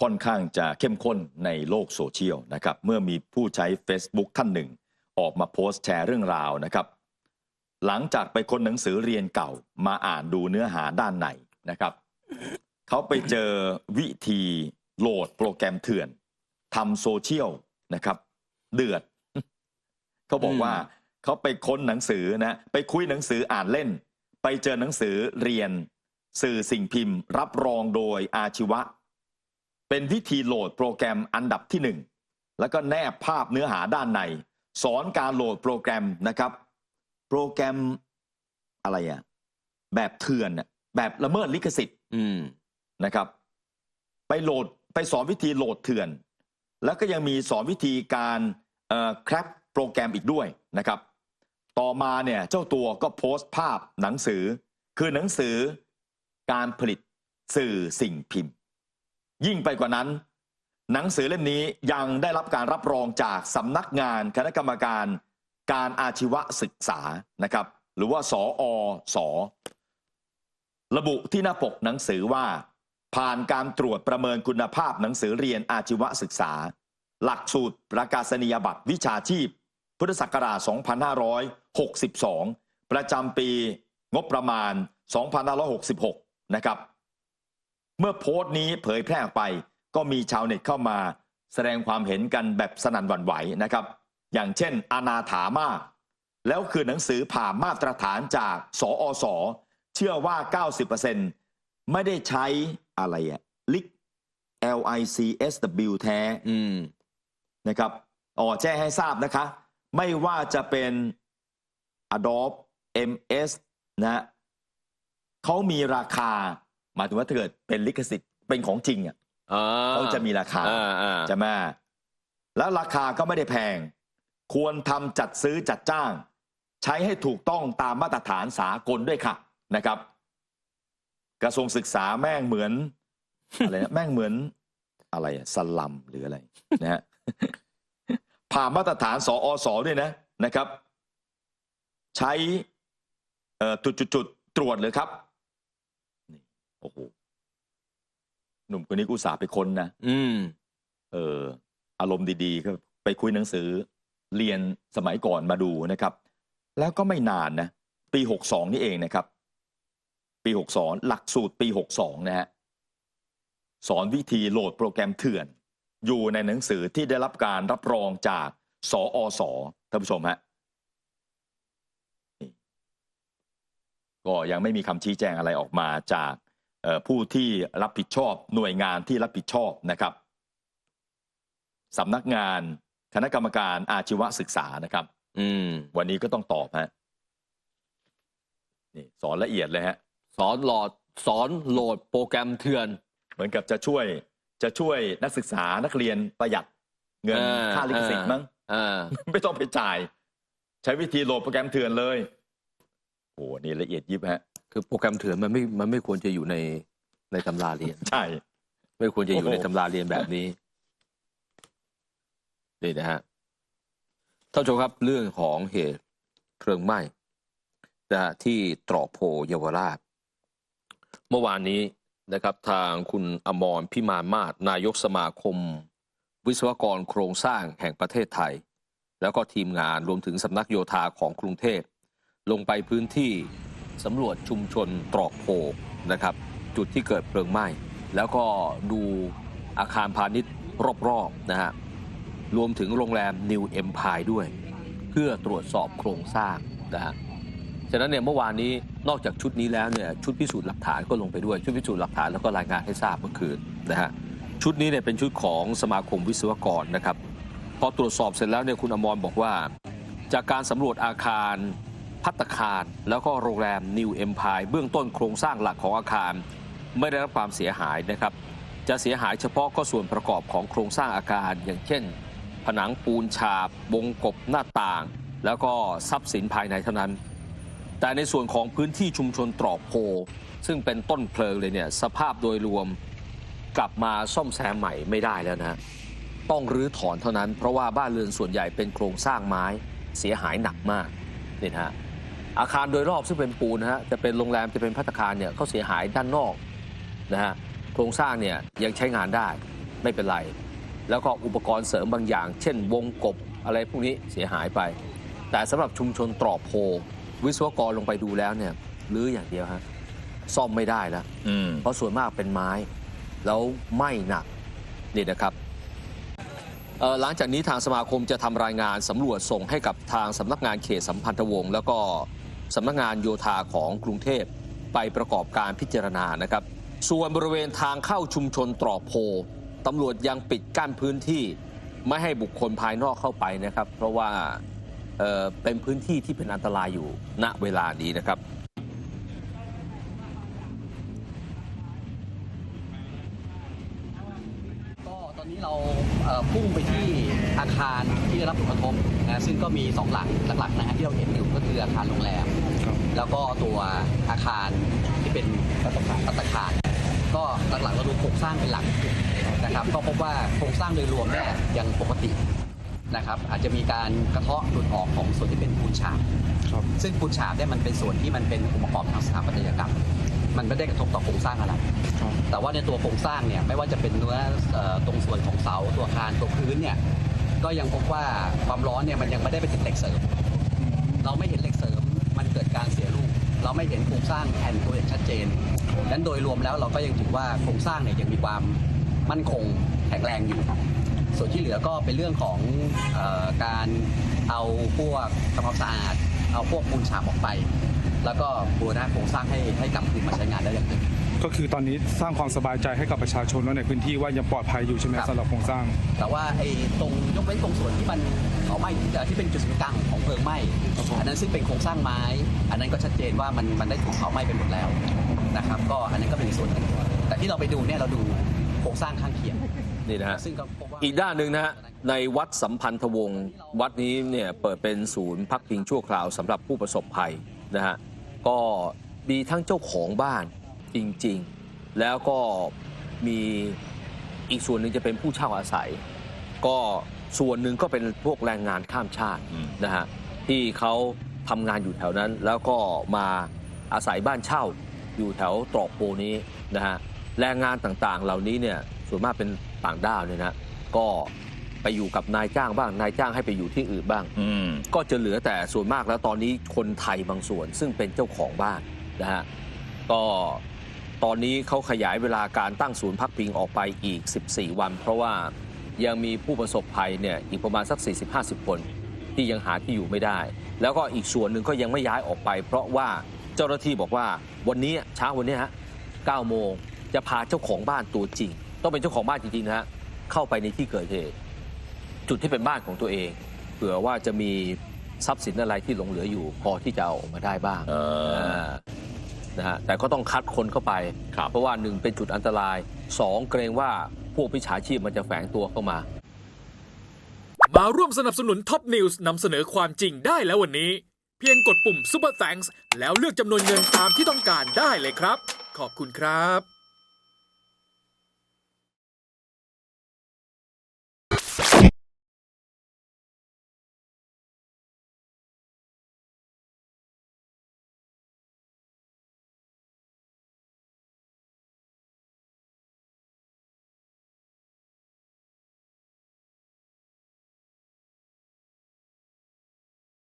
ค่อนข้างจะเข้มข้นในโลกโซเชียลนะครับเมื่อมีผู้ใช้ Facebook ท่านหนึ่ง ออกมาโพสต์แชร์เรื่องราวนะครับหลังจากไปค้นหนังสือเรียนเก่ามาอ่านดูเนื้อหาด้านในนะครับเขาไปเจอวิธีโหลดโปรแกรมเถื่อนทำโซเชียลนะครับ เดือดเขาบอกว่าเขาไปค้นหนังสือนะไปคุยหนังสืออ่านเล่น ไปเจอหนังสือเรียน สื่อสิ่งพิมพ์ รับรองโดยอาชีวะ เป็นวิธีโหลดโปรแกรมอันดับที่หนึ่งแล้วก็แนบภาพเนื้อหาด้านใน สอนการโหลดโปรแกรมนะครับ โปรแกรมอะไรอะแบบเถื่อนอะแบบละเมิดลิขสิทธิ์อืมนะครับ ไปโหลดไปสอนวิธีโหลดเถื่อน แล้วก็ยังมีสอนวิธีการเอ่อแคปโปรแกรมอีกด้วยนะครับ ต่อมาเนี่ยเจ้าตัวก็โพสต์ภาพหนังสือ คือหนังสือการผลิตสื่อสิ่งพิมพ์ ยิ่งไปกว่านั้น หนังสือเล่มนี้ยังได้รับการรับรองจากสำนักงานคณะกรรมการการอาชีวศึกษานะครับ หรือว่าสออสอระบุที่หน้าปกหนังสือว่า ผ่านการตรวจประเมินคุณภาพหนังสือเรียนอาชีวศึกษา หลักสูตรประกาศนียบัตรวิชาชีพ พุทธศักราช 2562 ประจำปีงบประมาณ 2566 นะครับ เมื่อโพสต์นี้เผยแพร่ออกไป ก็มีชาวเน็ตเข้ามา แสดงความเห็นกันแบบสนั่นหวั่นไหวนะครับ อย่างเช่นอนาถามาก แล้วคือหนังสือผ่ามาตรฐานจากสออสเชื่อว่า 90%ไม่ได้ใช้อะไรอะลิก L I C S W แท้นะครับอ๋อแจ้งให้ทราบนะคะ ไม่ว่าจะเป็น Adobe MS นะฮะเขามีราคา หมายถึงว่าถ้าเกิดเป็นลิขสิทธิ์เป็นของจริงอะอ่าเขาจะมีราคาอ่าอ่าใช่ไหมแล้วราคาก็ไม่ได้แพง ควรทำจัดซื้อจัดจ้าง ใช้ให้ถูกต้องตามมาตรฐานสากลด้วยค่ะนะครับ กระทรวงศึกษาแม่งเหมือนอะไรนะแม่งเหมือนอะไรอะสลัมหรืออะไรนะฮะผ่านมาตรฐานสออสด้วยนะนะครับ ใช้เอ่อจุดจุดจุดๆๆตรวจเลยครับนี่ โอ้โหหนุ่มคนนี้กูสาห์ไปค้นนะอืม เออ อารมณ์ดีๆก็ไปคุยหนังสือ เรียนสมัยก่อนมาดูนะครับ แล้วก็ไม่นานนะ ปี62นี่เองนะครับ ปี62หลักสูตรปี62นะฮะสอนวิธีโหลดโปรแกรมเถื่อน อยู่ในหนังสือที่ได้รับการรับรองจากสออสท่านผู้ชมฮะนี่ก็ยังไม่มีคำชี้แจงอะไรออกมาจากเอ่อ ผู้ที่รับผิดชอบหน่วยงานที่รับผิดชอบนะครับสำนักงานคณะกรรมการอาชีวศึกษานะครับ อืม วันนี้ก็ต้องตอบฮะนี่สอนละเอียดเลยฮะ สอนโหลดสอนโหลดโปรแกรมเถื่อน เหมือนกับจะช่วยจะช่วยนักศึกษานักเรียนประหยัดเงินเออค่าลิขสิทธิ์มั้งอ่าไม่ต้องไปจ่าย ใช้วิธีโหลดโปรแกรมเถื่อนเลย โอ้โหนี่ละเอียดยิบฮะ คือโปรแกรมเถื่อนมันไม่มันไม่ควรจะอยู่ในในตำราเรียน ใช่ ไม่ควรจะอยู่โอ้โหในตำราเรียนแบบนี้นี่นะฮะท่านผู้ชมครับเรื่องของเหตุเพลิงไหม้นะฮะที่ตรอกโพเยาวราช เมื่อวานนี้นะครับทางคุณอมรพิมานมาศนายกสมาคม วิศวกรโครงสร้างแห่งประเทศไทย แล้วก็ทีมงานรวมถึงสำนักโยธาของกรุงเทพ ลงไปพื้นที่ สำรวจชุมชนตรอกโพนะครับ จุดที่เกิดเพลิงไหม้ แล้วก็ดูอาคารพาณิชย์รอบๆนะฮะรวมถึงโรงแรม New Empire ด้วย เพื่อตรวจสอบโครงสร้างนะฮะฉะนั้นเนี่ยเมื่อวานนี้นอกจากชุดนี้แล้วเนี่ยชุดพิสูจน์หลักฐานก็ลงไปด้วย ชุดพิสูจน์หลักฐานแล้วก็รายงานให้ทราบเมื่อคืนนะฮะชุดนี้เนี่ยเป็นชุดของสมาคมวิศวกรนะครับ พอตรวจสอบเสร็จแล้วเนี่ยคุณอมรบอกว่า จากการสำรวจอาคาร พัตคาร แล้วก็โรงแรม New Empire เบื้องต้นโครงสร้างหลักของอาคาร ไม่ได้รับความเสียหายนะครับ จะเสียหายเฉพาะก็ส่วนประกอบของโครงสร้างอาคาร อย่างเช่น ผนังปูนฉาบวงกบหน้าต่าง แล้วก็ทรัพย์สินภายในเท่านั้น แต่ในส่วนของพื้นที่ชุมชนตรอกโพ ซึ่งเป็นต้นเพลิงเลยเนี่ยสภาพโดยรวมกลับมาซ่อมแซมใหม่ไม่ได้แล้วนะต้องรื้อถอนเท่านั้นเพราะว่าบ้านเรือนส่วนใหญ่เป็นโครงสร้างไม้เสียหายหนักมากนี่ฮะ อาคารโดยรอบซึ่งเป็นปูนนะฮะจะเป็นโรงแรมจะเป็นพัตตาคารเนี่ยเขาเสียหายด้านนอกนะฮะโครงสร้างเนี่ยยังใช้งานได้ไม่เป็นไร แล้วก็อุปกรณ์เสริมบางอย่าง เช่น วงกบอะไรพวกนี้เสียหายไป แต่สำหรับชุมชนตรอกโพ วิศวกรลงไปดูแล้วเนี่ยรื้ออย่างเดียวฮะซ่อมไม่ได้แล้วอืมเพราะส่วนมากเป็นไม้ แล้วไหม้หนักนี่นะครับเอ่อหลังจากนี้ทางสมาคมจะทำรายงานสำรวจส่งให้กับทางสำนักงานเขตสัมพันธวงศ์แล้วก็ สำนักงานโยธาของกรุงเทพไปประกอบการพิจารณานะครับ ส่วนบริเวณทางเข้าชุมชนตรอกโพตำรวจยังปิดกั้นพื้นที่ ไม่ให้บุคคลภายนอกเข้าไปนะครับ เพราะว่าเเป็นพื้นที่ที่เป็นอันตรายอยู่ณเวลานี้นะครับก็ตอนนี้เราเพุ่งไปที่ คารที่ได้รับผลกระทบนะซึ่งก็มี 2 หลังหลักๆนะฮะที่เราเห็นอยู่ก็คืออาคารโรงแรม แล้วก็ตัวอาคารที่เป็นรัตคารรัตคาร ก็หลักๆเราดูโครงสร้างเป็นหลักนะครับก็พบว่าโครงสร้างโดยรวมเนี่ยยังปกตินะครับอาจจะมีการกระเทาะหลุดออกของส่วนที่เป็นปูนฉาบครับซึ่งปูนฉาบเนี่ยมันเป็นส่วนที่มันเป็นองค์ประกอบทางสถาปัตยกรรม มันไม่ได้กระทบต่อโครงสร้างอะไรครับแต่ว่าในตัวโครงสร้างเนี่ยไม่ว่าจะเป็นเนื้อเอ่อตรงส่วนของเสาตัวอาคารตัวพื้นเนี่ย ก็ยังพบว่าความร้อนเนี่ยมันยังไม่ได้ไปถึงเหล็กเสริม เราไม่เห็นเหล็กเสริมมันเกิดการเสียรูป เราไม่เห็นโครงสร้างแผ่นตัวอย่างชัดเจนดังนั้นโดยรวมแล้วเราก็ยังถือว่าโครงสร้างเนี่ยยังมีความมั่นคงแข็งแรงอยู่ ส่วนที่เหลือก็เป็นเรื่องของออการเอาพวกทำความสะอาด เอาพวกปูนฉาบออกไป แล้วก็บูรณะโครงสร้างให้ให้กลับคืนมาใช้งานได้อย่างเต็ม ก็คือตอนนี้สร้างความสบายใจให้กับประชาชนว่าในพื้นที่ว่ายังปลอดภัยอยู่ใช่ไหมครับ สำหรับโครงสร้าง แต่ว่าไอ้ตรงยกเว้นตรงส่วนที่มันเผาไหม้เอ่อที่เป็นจุดศูนย์กลางของเพลิงไหม้ครับผม อันนั้นซึ่งเป็นโครงสร้างไม้ อันนั้นก็ชัดเจนว่ามันมันได้ถูกเผาไหม้ไปหมดแล้วนะครับ ก็อันนั้นก็เป็นอีกส่วนหนึ่งแต่ที่เราไปดูเนี่ยเราดูโครงสร้างข้างเคียง นี่นะฮะ ซึ่งก็พบว่า อีกด้านหนึ่งนะฮะ ในวัดสัมพันธวงศ์วัดนี้เนี่ยเปิดเป็นศูนย์พักพิงชั่วคราวสำหรับผู้ประสบภัยนะฮะ ก็มีทั้งเจ้าของบ้าน จริง ๆ แล้วก็มีอีกส่วนหนึ่งจะเป็นผู้เช่าอาศัย ก็ส่วนหนึ่งก็เป็นพวกแรงงานข้ามชาติอืมนะฮะที่เขาทำงานอยู่แถวนั้น แล้วก็มาอาศัยบ้านเช่าอยู่แถวตรอกโพนี้นะฮะแรงงานต่างๆ เหล่านี้เนี่ยส่วนมากเป็นต่างด้าวเนี่ยนะก็ไปอยู่กับนายจ้างบ้างนายจ้างให้ไปอยู่ที่อื่นบ้างอืมก็จะเหลือแต่ส่วนมากแล้วตอนนี้คนไทยบางส่วน ซึ่งเป็นเจ้าของบ้านนะฮะก็ ตอนนี้เขาขยายเวลาการตั้งศูนย์พักพิงออกไปอีก 14 วัน เพราะว่ายังมีผู้ประสบภัยเนี่ยอีกประมาณสัก 40-50 คน ที่ยังหาที่อยู่ไม่ได้ แล้วก็อีกส่วนหนึ่งก็ยังไม่ย้ายออกไป เพราะว่าเจ้าหน้าที่บอกว่าวันนี้เช้าวันนี้ฮะ9โมงจะพาเจ้าของบ้านตัวจริง ต้องเป็นเจ้าของบ้านจริงๆนะฮะเข้าไปในที่เกิดเหตุ จุดที่เป็นบ้านของตัวเองเผื่อว่าจะมีทรัพย์สินอะไรที่หลงเหลืออยู่ พอที่จะเอาออกมาได้บ้างเออา นะฮะแต่ก็ต้องคัดคนเข้าไปครับเพราะว่าหนึ่งเป็นจุดอันตรายสองเกรงว่าพวกพิชาชีพมันจะแฝงตัวเข้ามา มาร่วมสนับสนุนท็อปนิวส์นำเสนอความจริงได้แล้ววันนี้ เพียงกดปุ่ม Super Thanks แล้วเลือกจำนวนเงินตามที่ต้องการได้เลยครับ ขอบคุณครับ